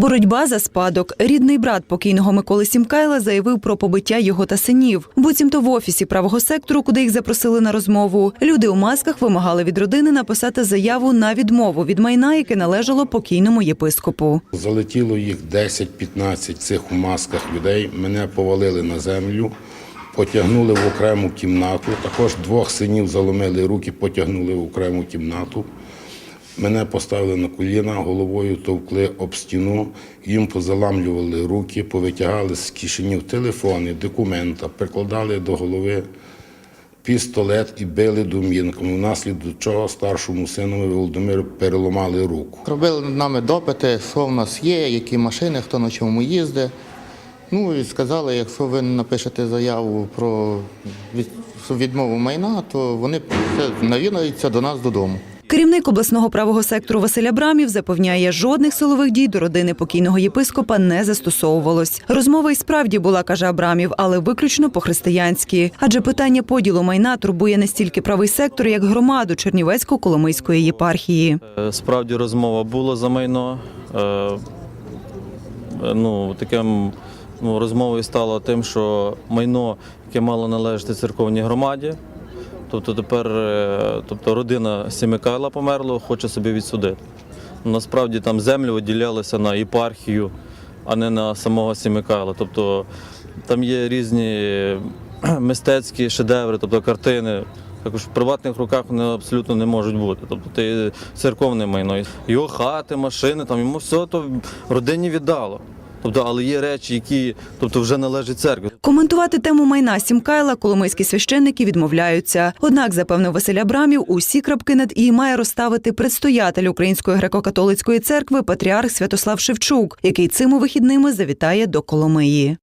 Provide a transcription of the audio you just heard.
Боротьба за спадок. Рідний брат покійного Миколи Сімкайла заявив про побиття його та синів. Буцімто в офісі правого сектору, куди їх запросили на розмову, люди у масках вимагали від родини написати заяву на відмову від майна, яке належало покійному єпископу. Залетіло їх 10-15 цих у масках людей. Мене повалили на землю, потягнули в окрему кімнату. Також двох синів заломили руки, потягнули в окрему кімнату. Мене поставили на коліна, головою товкли об стіну, їм позаламлювали руки, повитягали з кишенів телефони, документа, прикладали до голови пістолет і били домінками, внаслідок чого старшому синові Володимиру переламали руку. Робили над нами допити, що в нас є, які машини, хто на чому їздить. Ну і сказали, якщо ви напишете заяву про відмову майна, то вони все навідаються до нас додому. Керівник обласного правого сектору Василь Абрамів запевняє, жодних силових дій до родини покійного єпископа не застосовувалось. Розмова й справді була, каже Абрамів, але виключно по-християнськи. Адже питання поділу майна турбує не стільки правий сектор, як громаду Чернівецько-Коломийської єпархії. Е, Справді розмова була за майно. Е, е, Ну, таким ну, розмовою стало тим, що майно, яке мало належати церковній громаді, тобто тепер е, тобто родина Сімикайла померла, хоче собі відсудити. Насправді там землі виділялися на єпархію, а не на самого Сімикайла. Тобто там є різні мистецькі шедеври, тобто картини. Також в приватних руках вони абсолютно не можуть бути. Тобто це церковне майно. Його хати, машини, там йому все то родині віддало. Тобто, але є речі, які тобто, вже належать церкві. Коментувати тему майна Сімкайла коломийські священники відмовляються. Однак, запевнив Василь Абрамів, усі крапки над і має розставити предстоятель Української греко-католицької церкви патріарх Святослав Шевчук, який цими вихідними завітає до Коломиї.